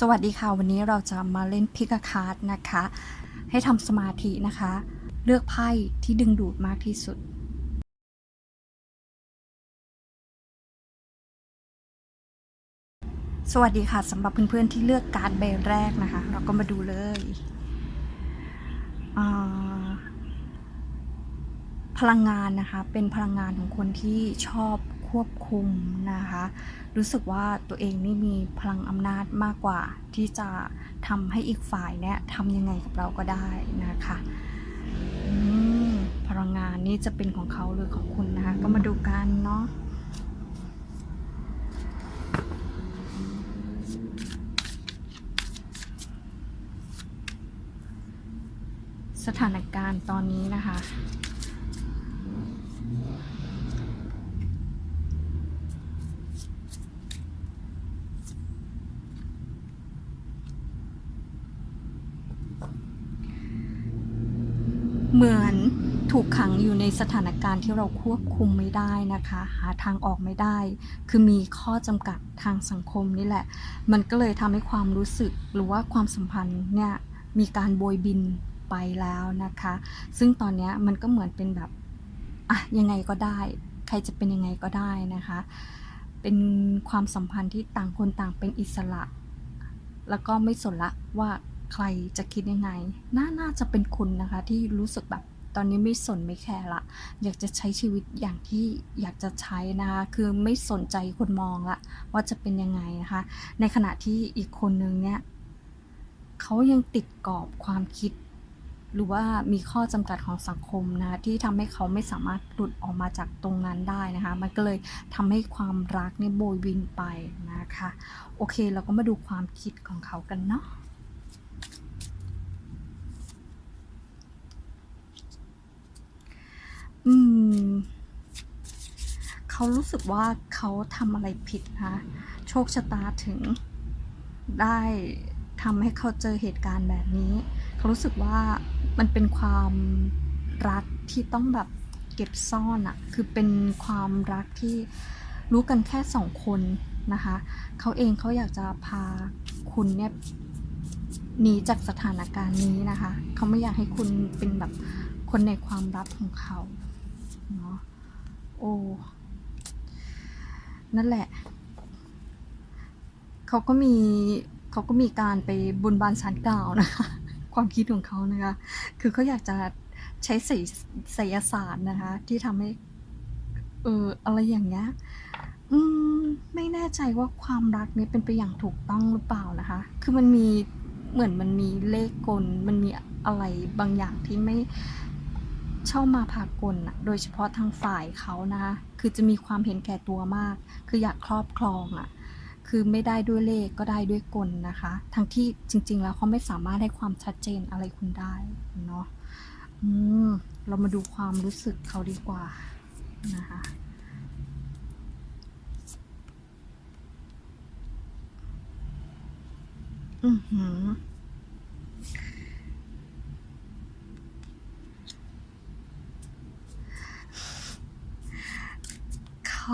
สวัสดีค่ะ วันนี้เราจะมาเล่นพิกาคาร์ดนะคะ ให้ทำสมาธินะคะ เลือกไพ่ที่ดึงดูดมากที่สุด สวัสดีค่ะสำหรับเพื่อนๆที่เลือกการ์ดใบแรกนะคะ เราก็มาดูเลยพลังงานนะคะเป็นพลังงานของคนที่ชอบ ควบคุมนะคะ รู้สึกว่าตัวเองนี่มีพลังอำนาจมากกว่า ที่จะทำให้อีกฝ่ายเนี่ยทำยังไงกับเราก็ได้นะคะพลังงานนี่จะเป็นของเขาหรือของคุณนะคะ ก็มาดูกันเนาะสถานการณ์ตอนนี้นะคะ เหมือนถูกขังอยู่ในสถานการณ์ที่เราควบคุมไม่ได้นะคะ หาทางออกไม่ได้ คือมีข้อจำกัดทางสังคมนี่แหละ มันก็เลยทำให้ความรู้สึกหรือว่าความสัมพันธ์เนี่ยมีการโบยบินไปแล้วนะคะ ซึ่งตอนนี้มันก็เหมือนเป็นแบบอะยังไงก็ได้ ใครจะเป็นยังไงก็ได้นะคะ เป็นความสัมพันธ์ที่ต่างคนต่างเป็นอิสระ แล้วก็ไม่สนละว่า ใครจะคิดยังไง น่าน่าจะเป็นคุณนะคะที่รู้สึกแบบตอนนี้ไม่สนไม่แคร์ละ อยากจะใช้ชีวิตอย่างที่อยากจะใช้นะคะคือไม่สนใจคนมองละว่าจะเป็นยังไงนะคะ ในขณะที่อีกคนนึงเนี่ยเขายังติดกรอบความคิด หรือว่ามีข้อจำกัดของสังคมนะคะที่ทำให้เขาไม่สามารถหลุดออกมาจากตรงนั้นได้นะคะ มันก็เลยทำให้ความรักเนี่ยโบยบินไปนะคะ โอเคเราก็มาดูความคิดของเขากันเนาะ อืม เขารู้สึกว่าเขาทำอะไรผิดนะคะโชคชะตาถึงได้ทำให้เขาเจอเหตุการณ์แบบนี้ เขารู้สึกว่ามันเป็นความรักที่ต้องแบบเก็บซ่อนอะคือเป็นความรักที่รู้กันแค่สองคนนะคะ เขาเองเขาอยากจะพาคุณเนี่ยหนีจากสถานการณ์นี้นะคะ เขาไม่อยากให้คุณเป็นแบบคนในความลับของเขา เนาะโอ้นั่นแหละ เขาก็มีเขาก็มีการไปบุญบานสารกล่าวนะคะ ความคิดของเขานะคะ คือเขาอยากจะใช้ไสยไสยศาสตร์นะคะ ที่ทำให้เอออะไรอย่างเงี้ยอืมไม่แน่ใจว่าความรักนี้เป็นไปอย่างถูกต้องหรือเปล่านะคะ คือมันมีเหมือนมันมีเลขกล มันมีอะไรบางอย่างที่ไม่ เช่ามาพากลน่ะโดยเฉพาะทางฝ่ายเขานะคะคือจะมีความเห็นแก่ตัวมาก คืออยากครอบครองอะ่ะคือไม่ได้ด้วยเลขก็ได้ด้วยกลนะคะ ทั้งที่จริง ๆ แล้วเขาไม่สามารถให้ความชัดเจนอะไรคุณได้เนาะอืมเรามาดูความรู้สึกเขาดีกว่านะคะอือหือ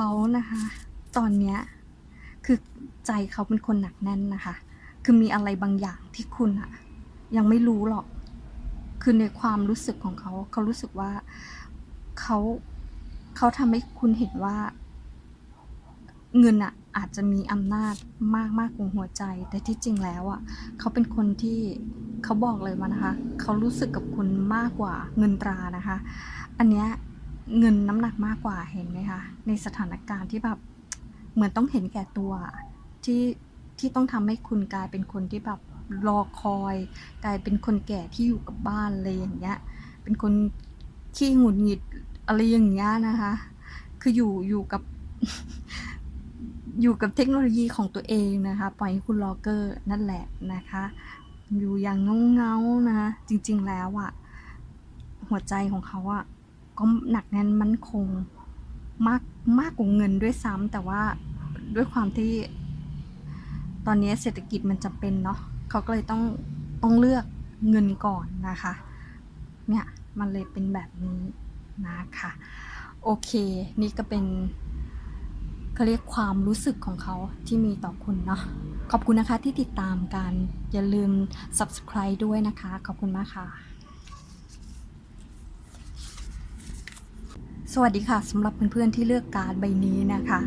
เขานะคะ ตอนเนี้ยคือใจเขาเป็นคนหนักแน่นนะคะ คือมีอะไรบางอย่างที่คุณอะยังไม่รู้หรอก คือในความรู้สึกของเขา เขารู้สึกว่าเขาเขาทำให้คุณเห็นว่า เงินอะอาจจะมีอำนาจมากมากกว่าหัวใจ แต่ที่จริงแล้วอะเขาเป็นคนที่เขาบอกเลยว่านะคะ เขารู้สึกกับคุณมากกว่าเงินตรานะคะ อันเนี้ย เงินน้ำหนักมากกว่าเห็นไหมคะ ในสถานการณ์ที่แบบเหมือนต้องเห็นแก่ตัวที่ที่ต้องทำให้คุณกลายเป็นคนที่แบบรอคอย กลายเป็นคนแก่ที่อยู่กับบ้านเลยอย่างเงี้ย เป็นคนขี้หงุดหงิดอะไรอย่างเงี้ยนะคะ คืออยู่อยู่กับอยู่กับเทคโนโลยีของตัวเองนะคะ ปล่อยให้คุณลอเกอร์นั่นแหละนะคะ อยู่อย่างเงาๆนะ จริงๆแล้วอะหัวใจของเขาอะ ก็หนักแน่นมั่นคงมากมากกว่าเงินด้วยซ้ำแต่ว่าด้วยความที่ตอนนี้เศรษฐกิจมันจำเป็นเนาะเขาก็เลยต้องต้องเลือกเงินก่อนนะคะ เนี่ยมันเลยเป็นแบบนี้นะคะโอเค นี่ก็เป็นเขาเรียกความรู้สึกของเขาที่มีต่อคุณเนาะขอบคุณนะคะที่ติดตามกัน อย่าลืม subscribe ด้วยนะคะ ขอบคุณมากค่ะ สวัสดีค่ะสำหรับเพื่อนๆที่เลือกการดใบนี้นะคะ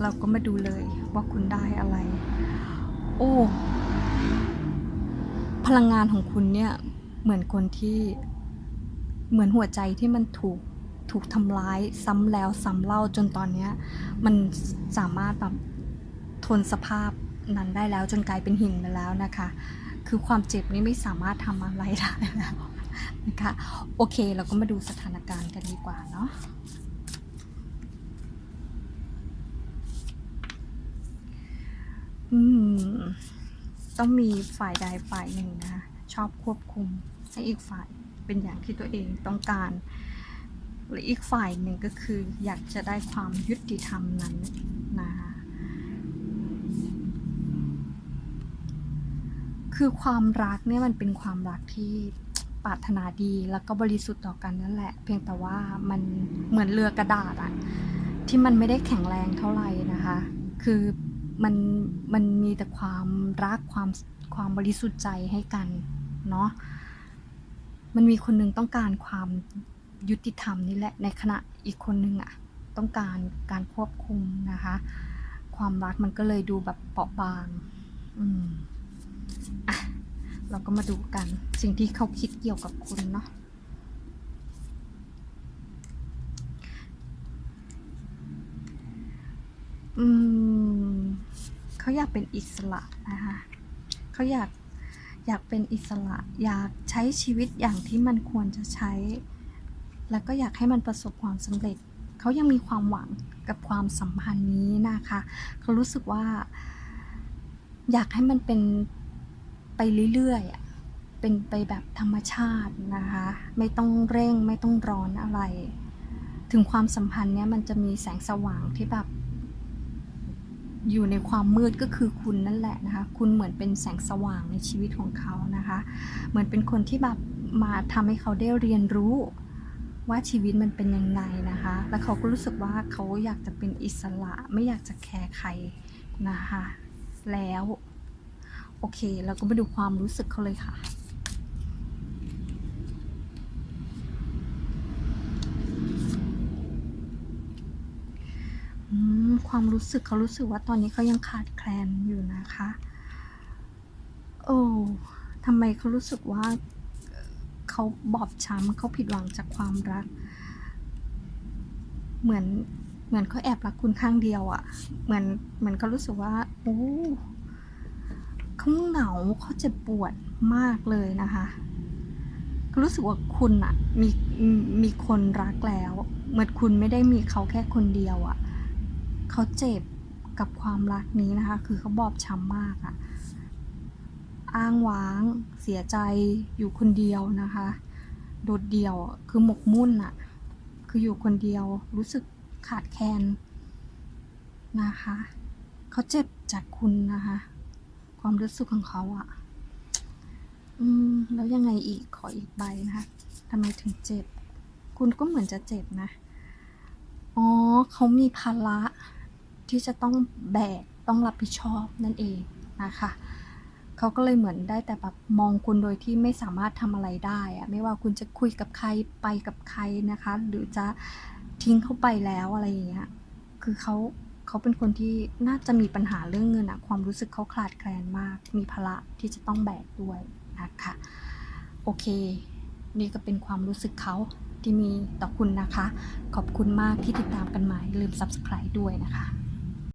เราก็มาดูเลยว่าคุณได้อะไร โอ้ พลังงานของคุณเนี่ย เหมือนคนที่เหมือนหัวใจที่มันถูกถูกทำร้ายซ้ำแล้วซ้ำเล่าจนตอนนี้มันสามารถแบบทนสภาพนั้นได้แล้วจนกลายเป็นหินไปแล้วนะคะ คือความเจ็บนี่ไม่สามารถทำอะไรได้แล้ว นะคะโอเคเราก็มาดูสถานการณ์กันดีกว่าเนาะอืมต้องมีฝ่ายใดฝ่ายหนึ่งนะคะชอบควบคุมให้อีกฝ่ายเป็นอย่างที่ตัวเองต้องการหรืออีกฝ่ายหนึ่งก็คืออยากจะได้ความยุติธรรมนั้นนะคะคือความรักเนี่ยมันเป็นความรักที่ ปรารถนาดีแล้วก็บริสุทธิ์ต่อกันนั่นแหละ เพียงแต่ว่ามันเหมือนเรือกระดาษอะที่มันไม่ได้แข็งแรงเท่าไหร่นะคะ คือมันมันมีแต่ความรักความความบริสุทธิ์ใจให้กันเนาะมันมีคนหนึงต้องการความยุติธรรมนี่แหละในขณะอีกคนหนึงอะต้องการการควบคุมนะคะ ความรักมันก็เลยดูแบบเปราะบางอืมอะ เราก็มาดูกัน สิ่งที่เขาคิดเกี่ยวกับคุณเนาะอืมเขาอยากเป็นอิสระนะคะเขาอยากอยากเป็นอิสระ อยากใช้ชีวิตอย่างที่มันควรจะใช้ แล้วก็อยากให้มันประสบความสำเร็จ เขายังมีความหวังกับความสัมพันธ์นี้นะคะ เขารู้สึกว่า อยากให้มันเป็น ไปเรื่อยๆ เป็นไปแบบธรรมชาตินะคะ ไม่ต้องเร่งไม่ต้องร้อนอะไร ถึงความสัมพันธ์เนี้ยมันจะมีแสงสว่างที่แบบ อยู่ในความมืดก็คือคุณนั่นแหละนะคะ คุณเหมือนเป็นแสงสว่างในชีวิตของเขานะคะ เหมือนเป็นคนที่แบบมาทำให้เขาได้เรียนรู้ว่าชีวิตมันเป็นยังไงนะคะ แล้วเขาก็รู้สึกว่าเขาอยากจะเป็นอิสระไม่อยากจะแคร์ใครนะคะ แล้ว โอเค เราก็มาดูความรู้สึกเขาเลยค่ะ ความรู้สึกเขารู้สึกว่าตอนนี้เขายังขาดแคลนอยู่นะคะ โอ้ทำไมเขารู้สึกว่าเอ่อเขาบอบช้ำเขาผิดหวังจากความรัก เหมือนเหมือนเขาแอบรักคุณข้างเดียวอะ่ะ เหมือนเหมือนเขารู้สึกว่าโอ้ เขาเหงาเขาเจ็บปวดมากเลยนะคะ รู้สึกว่าคุณอะมีมีมีคนรักแล้วเหมือนคุณไม่ได้มีเขาแค่คนเดียวอะเขาเจ็บกับความรักนี้นะคะ คือเขาบอบช้ำมากอะอ้างว้างเสียใจอยู่คนเดียวนะคะ โดดเดี่ยวคือหมกมุ่นอะคืออยู่คนเดียวรู้สึกขาดแคลนนะคะ เขาเจ็บจากคุณนะคะ ความรู้สึกของเขาอะอืม แล้วยังไงอีกขออีกใบนะคะทำไมถึงเจ็บ คุณก็เหมือนจะเจ็บนะ อ๋อเขามีภาระที่จะต้องแบกต้องรับผิดชอบนั่นเองนะคะเขาก็เลยเหมือนได้แต่แบบมองคุณโดยที่ไม่สามารถทำอะไรได้อะไม่ว่าคุณจะคุยกับใครไปกับใครนะคะ หรือจะทิ้งเขาไปแล้วอะไรอย่างเงี้ยคือเขา เขาเป็นคนที่น่าจะมีปัญหาเรื่องเงินอะความรู้สึกเขาขาดแคลนมาก มีภาระที่จะต้องแบกด้วยนะคะโอเค นี่ก็เป็นความรู้สึกเขาที่มีต่อคุณนะคะ ขอบคุณมากที่ติดตามกันมาอย่าลืม subscribe ด้วยนะคะ